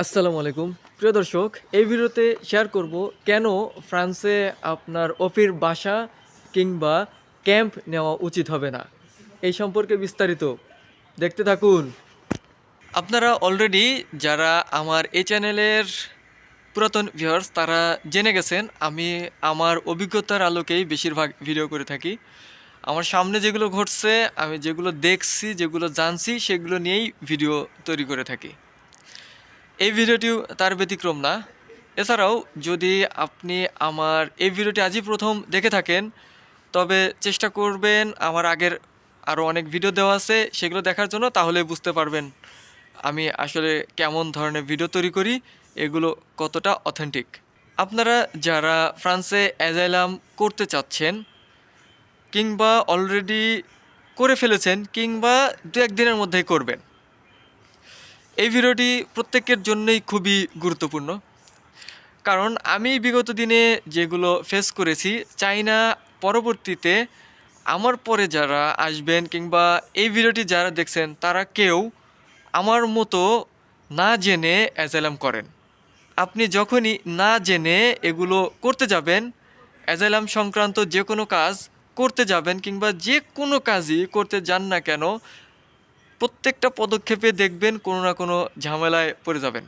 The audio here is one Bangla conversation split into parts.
আসসালামু আলাইকুম। প্রিয় দর্শক, এই ভিডিওতে শেয়ার করব কেন ফ্রান্সে আপনার অফির বাসা কিংবা ক্যাম্প নেওয়া উচিত হবে না। এই সম্পর্কে বিস্তারিত দেখতে থাকুন। আপনারা অলরেডি যারা আমার এই চ্যানেলের পুরাতন ভিউয়ার্স তারা জেনে গেছেন, আমি আমার অভিজ্ঞতার আলোকেই বেশিরভাগ ভিডিও করে থাকি। আমার সামনে যেগুলো ঘটছে, আমি যেগুলো দেখছি, যেগুলো জানছি, সেগুলো নিয়েই ভিডিও তৈরি করে থাকি। এই ভিডিওটিও তার ব্যতিক্রম না। এছাড়াও, যদি আপনি আমার এই ভিডিওটি আজই প্রথম দেখে থাকেন, তবে চেষ্টা করবেন আমার আগের আরও অনেক ভিডিও দেওয়া আছে, সেগুলো দেখার জন্য, তাহলে বুঝতে পারবেন আমি আসলে কেমন ধরনের ভিডিও তৈরি করি, এগুলো কতটা অথেন্টিক আপনারা যারা ফ্রান্সে অ্যাজাইলাম করতে চাচ্ছেন, কিংবা অলরেডি করে ফেলেছেন, কিংবা দু একদিনের মধ্যেই করবেন এই ভিডিওটি প্রত্যেকের জন্যই খুবই গুরুত্বপূর্ণ। কারণ আমি বিগত দিনে যেগুলো ফেস করেছি চাই না পরবর্তীতে আমার পরে যারা আসবেন কিংবা এই ভিডিওটি যারা দেখছেন, তারা কেউ আমার মতো না জেনে অ্যাজাইলাম করেন। আপনি যখনই না জেনে এগুলো করতে যাবেন অ্যাজাইলাম সংক্রান্ত যে কোনো কাজ করতে যাবেন কিংবা যে কোনো কাজই করতে যান না কেন প্রত্যেকটা পদক্ষেপে দেখবেন কোনো না কোনো ঝামেলায় পড়ে যাবেন।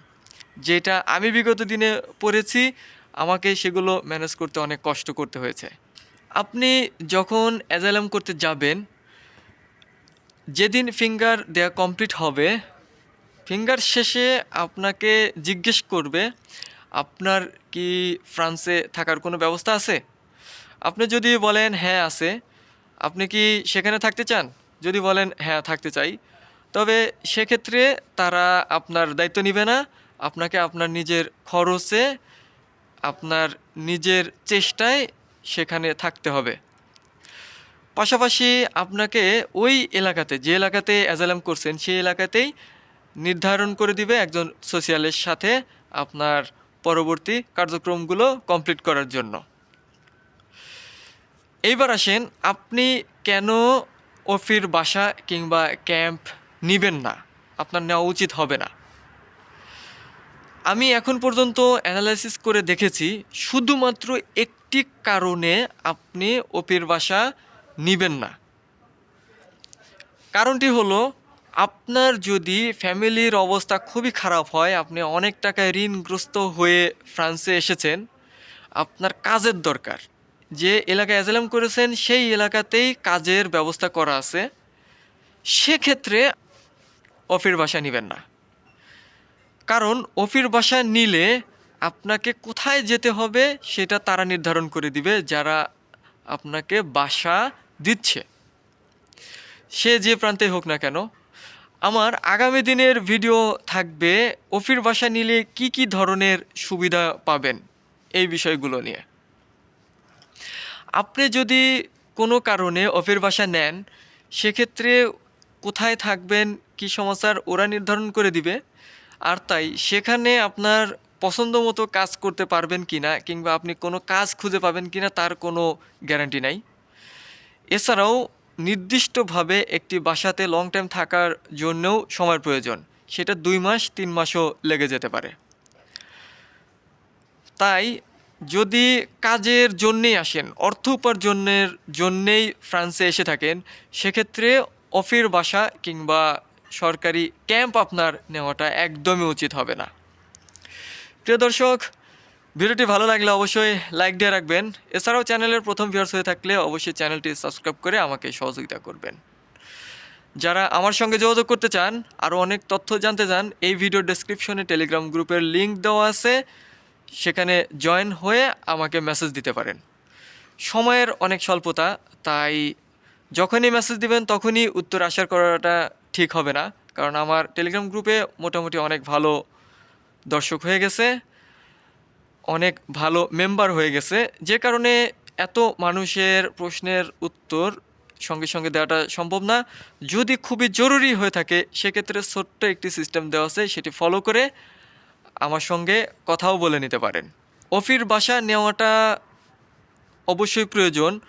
যেটা আমি বিগত দিনে পড়েছি, আমাকে সেগুলো ম্যানেজ করতে অনেক কষ্ট করতে হয়েছে। আপনি যখন অ্যাজাইলাম করতে যাবেন, যেদিন ফিঙ্গার দেয়া কমপ্লিট হবে ফিঙ্গার শেষে আপনাকে জিজ্ঞেস করবে, আপনার কি ফ্রান্সে থাকার কোনো ব্যবস্থা আছে? আপনি যদি বলেন হ্যাঁ আছে। আপনি কি সেখানে থাকতে চান? যদি বলেন হ্যাঁ থাকতে চাই। তবে সেক্ষেত্রে তারা আপনার দায়িত্ব নেবে না। আপনাকে আপনার নিজের খরচে, আপনার নিজের চেষ্টায় সেখানে থাকতে হবে। পাশাপাশি আপনাকে ওই এলাকাতে, যে এলাকাতে অ্যাজালাম করছেন, সেই এলাকাতেই নির্ধারণ করে দিবে একজন সোশিয়ালের সাথে আপনার পরবর্তী কার্যক্রমগুলো কমপ্লিট করার জন্য। এইবার আসেন, আপনি কেন অফির বাসা কিংবা ক্যাম্প নেবেন না। আপনার নেওয়া উচিত হবে না। আমি এখন পর্যন্ত অ্যানালাইসিস করে দেখেছি, শুধুমাত্র একটি কারণে আপনি অফির বাসা নেবেন না। কারণটি হলো, আপনার যদি ফ্যামিলির অবস্থা খুবই খারাপ হয়, আপনি অনেক টাকায় ঋণগ্রস্ত হয়ে ফ্রান্সে এসেছেন, আপনার কাজের দরকার। যে এলাকায় অ্যাজালাম করেছেন, সেই এলাকাতেই কাজের ব্যবস্থা করা আছে। সেক্ষেত্রে অফির বাসা নেবেন না। কারণ অফির বাসা নিলে আপনাকে কোথায় যেতে হবে সেটা তারা নির্ধারণ করে দিবে, যারা আপনাকে বাসা দিচ্ছে। সে যে প্রান্তে হোক না কেন, আমার আগামী দিনের ভিডিও থাকবে অফির বাসা নিলে কি কি ধরনের সুবিধা পাবেন এই বিষয়গুলো নিয়ে। আপনি যদি কোনো কারণে অফির বাসা নেন, সেক্ষেত্রে কোথায় থাকবেন, কি সমস্যার ওরা নির্ধারণ করে দিবে। আর তাই সেখানে আপনার পছন্দ মতো কাজ করতে পারবেন কি না কিংবা আপনি কোনো কাজ খুঁজে পাবেন কি না তার কোনো গ্যারান্টি নাই। এছাড়াও নির্দিষ্টভাবে একটি বাসাতে লং টাইম থাকার জন্যও সময়ের প্রয়োজন। সেটা দুই মাস, তিন মাসও লেগে যেতে পারে। তাই যদি কাজের জন্যেই আসেন, অর্থ উপার্জনের জন্যেই ফ্রান্সে এসে থাকেন, সেক্ষেত্রে অফির বাসা কিংবা সরকারি ক্যাম্প আপনার নেওয়াটা একদমই উচিত হবে না। প্রিয় দর্শক, ভিডিওটি ভালো লাগলে অবশ্যই লাইক দিয়ে রাখবেন। এছাড়াও চ্যানেলের প্রথম ভিউয়ার্স হয়ে থাকলে অবশ্যই চ্যানেলটি সাবস্ক্রাইব করে আমাকে সহযোগিতা করবেন। যারা আমার সঙ্গে যোগাযোগ করতে চান, আরও অনেক তথ্য জানতে চান, এই ভিডিও ডেসক্রিপশনে টেলিগ্রাম গ্রুপের লিঙ্ক দেওয়া আছে। সেখানে জয়েন হয়ে আমাকে মেসেজ দিতে পারেন। সময়ের অনেক স্বল্পতা, তাই যখনই মেসেজ দিবেন, তখনই উত্তর আসার করাটা ঠিক হবে না। কারণ আমার টেলিগ্রাম গ্রুপে মোটামুটি অনেক ভালো দর্শক হয়ে গেছে, অনেক ভালো মেম্বার হয়ে গেছে। যে কারণে এত মানুষের প্রশ্নের উত্তর সঙ্গে সঙ্গে দেওয়াটা সম্ভব না। যদি খুবই জরুরি হয়ে থাকে, সেক্ষেত্রে ছোট্ট একটি সিস্টেম দেওয়া আছে, সেটি ফলো করে আমার সঙ্গে কথাও বলে নিতে পারেন। অফির বাসা নেওয়াটা অবশ্যই প্রয়োজন,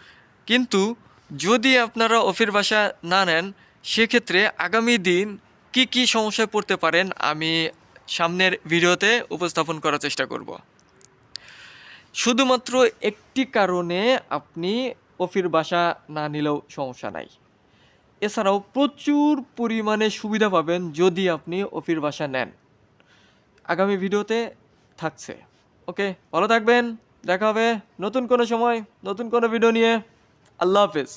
কিন্তু যদি আপনারা অফির বাসা না নেন, সেক্ষেত্রে আগামী দিন কি কি সমস্যায় পড়তে পারেন আমি সামনের ভিডিওতে উপস্থাপন করার চেষ্টা করব। শুধুমাত্র একটি কারণে আপনি অফির বাসা না নিলেও সমস্যা নাই। এছাড়াও প্রচুর পরিমাণে সুবিধা পাবেন যদি আপনি অফির বাসা নেন। আগামী ভিডিওতে থাকছে। ওকে, ভালো থাকবেন। দেখা হবে নতুন কোনো সময়, নতুন কোনো ভিডিও নিয়ে। আল্লাহ হাফেজ